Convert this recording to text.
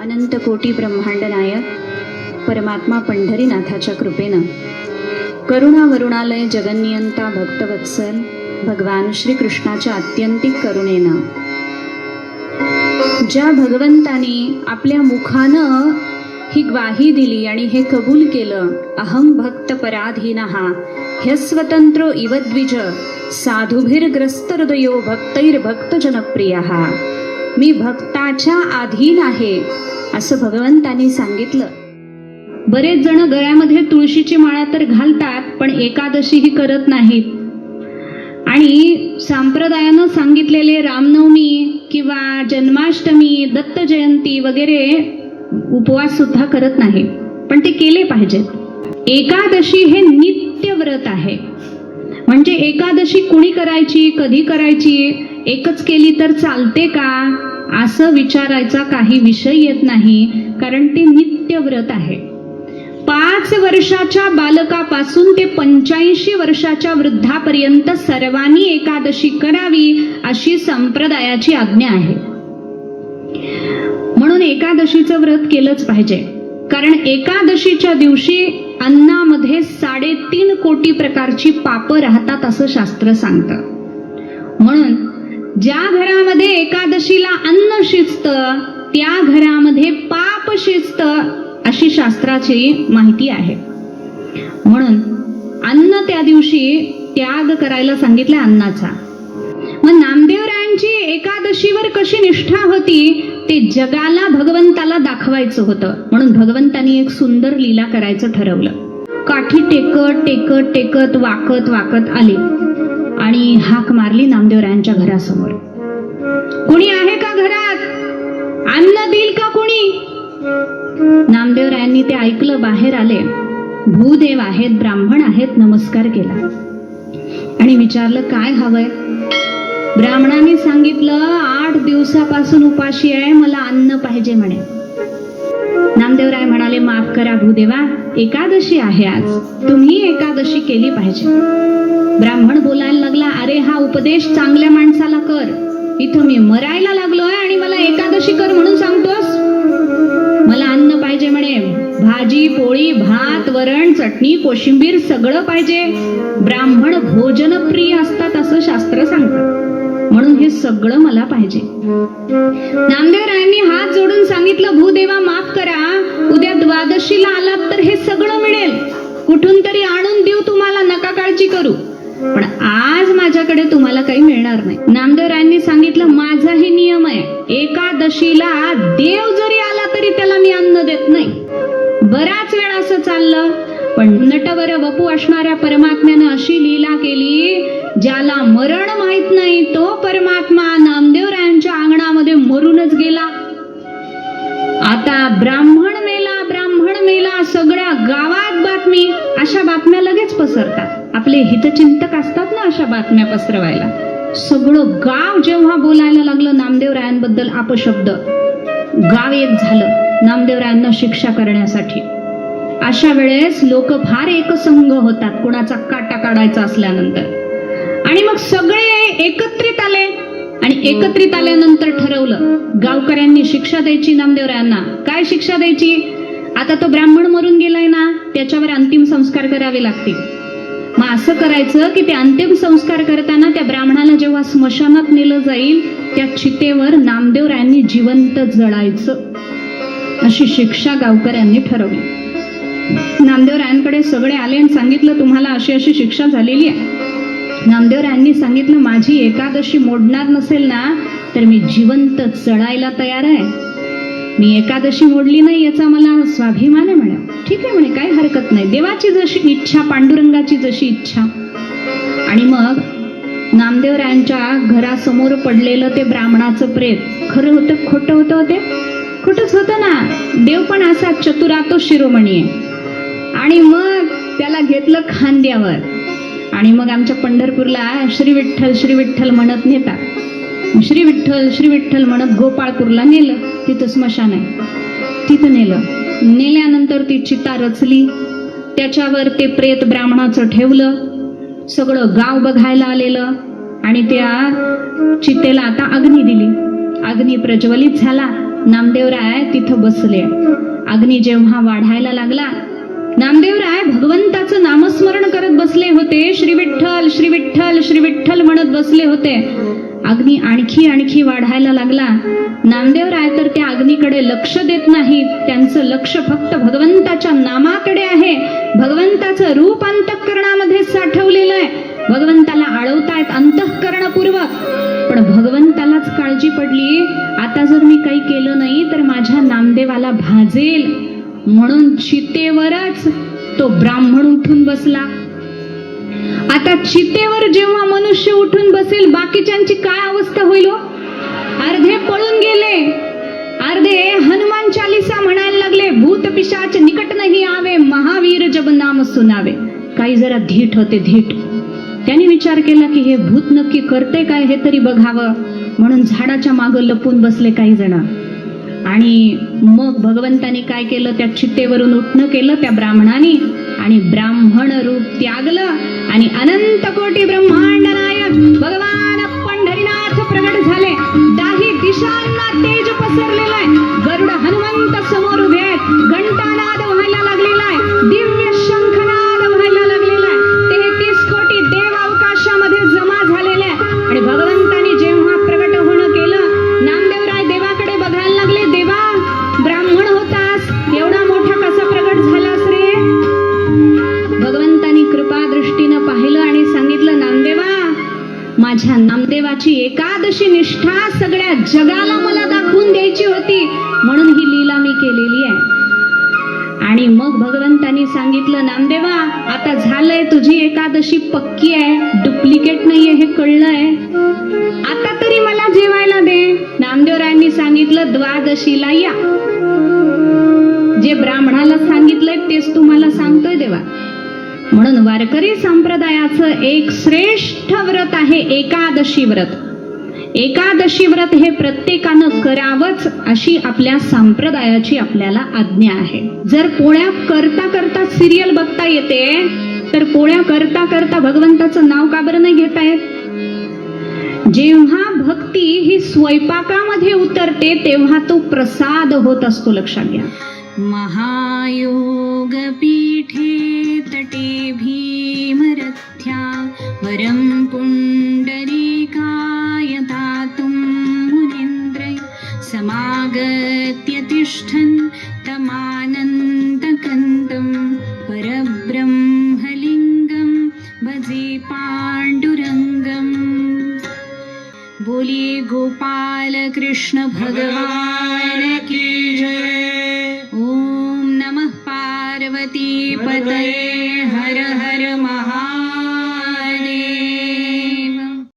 अनंत कोटी ब्रह्मांड नायक परमात्मा पंढरीनाथाच्या कृपेनं. करुणा वरुणालय जगन्नियंता भक्तवत्सल भगवान श्रीकृष्णाच्या अत्यंतिक करुणेनं. ज्या भगवंताने आपल्या मुखानं ही ग्वाही दिली आणि हे कबूल केलं अहम भक्त पराधीनहा ह्य स्वतंत्रो इव द्विज मी भक्ताच्या अधीन आहे असं भगवंतानी सांगितलं. बरेच जण गळ्यामध्ये तुळशीची माळा तर घालतात पण एकादशी ही करत नाहीत. आणि संप्रदायानं सांगितलेले रामनवमी किंवा जन्माष्टमी दत्त जयंती वगैरे उपवास सुद्धा करत नाही पण ते केले पाहिजेत. एकादशी हे नित्य व्रत आहे. म्हणजे एकादशी कुणी करायची कधी करायची एकच केली तर चालते का? असं विचारायचा काही विषय येत नाही कारण ते नित्य व्रत आहे. पाच वर्षाच्या बालकापासून ते पंच्याऐंशी वर्षाच्या वृद्धापर्यंत सर्वांनी एकादशी करावी अशी संप्रदायाची आज्ञा आहे. म्हणून एकादशीचं व्रत केलंच पाहिजे. कारण एकादशीच्या दिवशी अन्नामध्ये साडेतीन कोटी प्रकारची पापं राहतात असं शास्त्र सांगतं. म्हणून ज्या घरामध्ये एकादशीला अन्न शिजत त्या घरामध्ये पाप शिजत अशी शास्त्राची माहिती आहे. म्हणून अन्न त्या दिवशी त्याग करायला सांगितलं अन्नाचा. मग नामदेवरायांची एकादशीवर कशी निष्ठा होती ते जगाला भगवंताला दाखवायचं होतं. म्हणून भगवंतानी एक सुंदर लीला करायचं ठरवलं. काठी टेकत टेकत टेकत वाकत वाकत आले. आणि हाक मारली नामदेवरायांच्या घरासमोर. कुणी आहे का घरात? अन्न देईल का कोणी? नामदेवरायांनी ते ऐकलं बाहेर आले. भूदेव आहेत ब्राह्मण आहेत नमस्कार केला. आणि विचारलं काय हवंय? ब्राह्मणाने सांगितलं आठ दिवसापासून उपाशी आहे मला अन्न पाहिजे म्हणे. नामदेवराय म्हणाले माफ करा भूदेवा एकादशी आहे आज. तुम्ही एकादशी केली पाहिजे. ब्राह्मण बोलायला लागला अरे हा उपदेश चांगल्या माणसाला कर. इथं मी मरायला लागलोय आणि मला एकादशी कर म्हणून सांगतोस. मला अन्न पाहिजे म्हणे. भाजी पोळी भात वरण चटणी कोशिंबीर सगळं पाहिजे. ब्राह्मण भोजन प्रिय असतात असं शास्त्र सांगतात. म्हणून हे सगळं मला पाहिजे. नामदेवरायांनी हात जोडून सांगितलं भूदेवा माफ करा. उद्या द्वादशीला आलात तर हे सगळं मिळेल. कुठून तरी आणून देऊ तुम्हाला नका काळजी करू. पण आज माझ्याकडे तुम्हाला काही मिळणार नाही. नामदेवरायांनी सांगितलं माझाही नियम आहे. एकादशीला देव जरी आला तरी त्याला मी अन्न देत नाही. बराच वेळ असं चाललं पण नटवर वपू असणाऱ्या परमात्म्यानं अशी लीला केली ज्याला मरण माहीत नाही तो परमात्मा नामदेवरायांच्या अंगणामध्ये मरूनच गेला. आता ब्राह्मण मेला ब्राह्मण मेला सगळ्या गावात बातमी अशा बातम्या लगेच पसरतात. आपले हितचिंतक असतात ना अशा बातम्या पसरवायला. सगळं गाव जेव्हा बोलायला लागलं नामदेवरायांबद्दल अपशब्द गाव एक झालं नामदेवरायांना शिक्षा करण्यासाठी. अशा वेळेस लोक फार एकसंघ होतात कुणाचा काटा काढायचा असल्यानंतर. आणि मग सगळे एकत्रित आले आणि एकत्रित आल्यानंतर ठरवलं गावकऱ्यांनी शिक्षा द्यायची नामदेवरायांना. काय शिक्षा द्यायची? आता तो ब्राह्मण मरून गेलाय ना त्याच्यावर अंतिम संस्कार करावे लागतील. मग असं करायचं की ते अंतिम संस्कार करताना त्या ब्राह्मणाला जेव्हा स्मशानात नेलं जाईल त्या चितेवर नामदेवरायांनी जिवंत जळायचं. अशी शिक्षा गावकऱ्यांनी ठरवली. नामदेवरायांकडे सगळे आले आणि सांगितलं तुम्हाला अशी अशी शिक्षा झालेली आहे. नामदेवरायांनी सांगितलं माझी एकादशी मोडणार नसेल ना तर मी जिवंत चढायला तयार आहे. मी एकादशी मोडली नाही याचा मला स्वाभिमान आहे म्हणे ठीक आहे म्हणे काय हरकत नाही. देवाची जशी इच्छा पांडुरंगाची जशी इच्छा. आणि मग नामदेवरायांच्या घरासमोर पडलेलं ते ब्राह्मणाचं प्रेत खरं होतं खोटं होतं होते खोटंच होतं ना. देव पण असा चतुरातो शिरोमणी आहे. आणि मग त्याला घेतलं खांद्यावर. आणि मग आमच्या पंढरपूरला श्री विठ्ठल श्री विठ्ठल म्हणत नेतात. श्री विठ्ठल श्री विठ्ठल म्हणत गोपाळपूरला नेलं. तिथं स्मशान आहे. तिथं नेलं. नेल्यानंतर ती चिता रचली. त्याच्यावर ते प्रेत ब्राह्मणाचं ठेवलं. सगळं गाव बघायला आलेलं. आणि त्या चितेला आता अग्नी दिली. अग्नी प्रज्वलित झाला. नामदेवराय तिथं बसले. अग्नी जेव्हा वाढायला लागला नामदेवराय भगवंताचं नाम विठ्ठल बसले होते. अग्नी आणखी आणखी वाढायला लागला. नामदेव राय तर त्या अग्नीकडे लक्ष देत नाहीत त्यांचं लक्ष फक्त भगवंताच्या नामाकडे आहे. भगवंताचं रूप अंतःकरणामध्ये साठवलेलं आहे. भगवंताला आळवतायत अंतःकरणपूर्वक. पण भगवंतालाच काळजी पडली. आता जर मी काही केलं नाही तर माझ्या नामदेवाला भाजेल. म्हणून चितेवरच तो ब्राह्मण उठून बसला. आता चितेवर जेव्हा मनुष्य उठून बसेल बाकीच्यांची काय अवस्था होईल हो? अर्धे पळून गेले. अर्धे हनुमान चालिसा म्हणायला लागले भूत पिशाच निकट नाही आवे महावीर जब नाम सुनावे. काही जरा धीट होते धीट. त्यांनी विचार केला की हे भूत नक्की करते काय हे तरी बघावं. म्हणून झाडाच्या मागं लपून बसले काही जण. आणि मग भगवंताने काय केलं? त्या चित्तेवरून उठणं केलं त्या ब्राह्मणाने. आणि ब्राह्मण रूप त्यागलं आणि अनंत कोटी ब्रह्मांड नायक भगवान पंढरीनाथ प्रगट झाले. दाही दिशांना तेज पसरलेला आहे. गरुड हनुमंत समोर उभे आहेत. घंटानाद व्हायला लागलेला आहे. माझ्या नामदेवाची एकादशी निष्ठा सगळ्या जगाला मला दाखवून द्यायची होती. म्हणून ही लीला मी केलेली आहे. आणि मग भगवंतानी सांगितलं नामदेवा आता झालंय तुझी एकादशी पक्की आहे. डुप्लिकेट नाहीये हे कळलंय. आता तरी मला जेवायला दे. नामदेवरायांनी सांगितलं द्वादशीला या. जे ब्राह्मणाला सांगितलंय तेच तुम्हाला सांगतोय देवा. म्हणून वारकरी संप्रदायाचं एक श्रेष्ठ व्रत आहे एकादशी व्रत. एकादशी व्रत हे प्रत्येकानं करावंच अशी आपल्या संप्रदायाची आपल्याला आज्ञा आहे. जर पोळ्या करता करता सिरियल बघता येते तर पोळ्या करता करता भगवंताचं नाव का बरं नाही घेता येत? जेव्हा भक्ती ही स्वयंपाकामध्ये उतरते तेव्हा तो प्रसाद होत असतो लक्षात घ्या. महायोगपीठे तटे भीमरथ्या वरं पुण्डरीकाय दातुं मुनीन्द्रै समागत्य तिष्ठन् तमानन्दकन्दं परब्रह्मलिङ्गं भजे पाण्डुरङ्गम्। बोलिए गोपाल कृष्ण भगवान की ओम नमः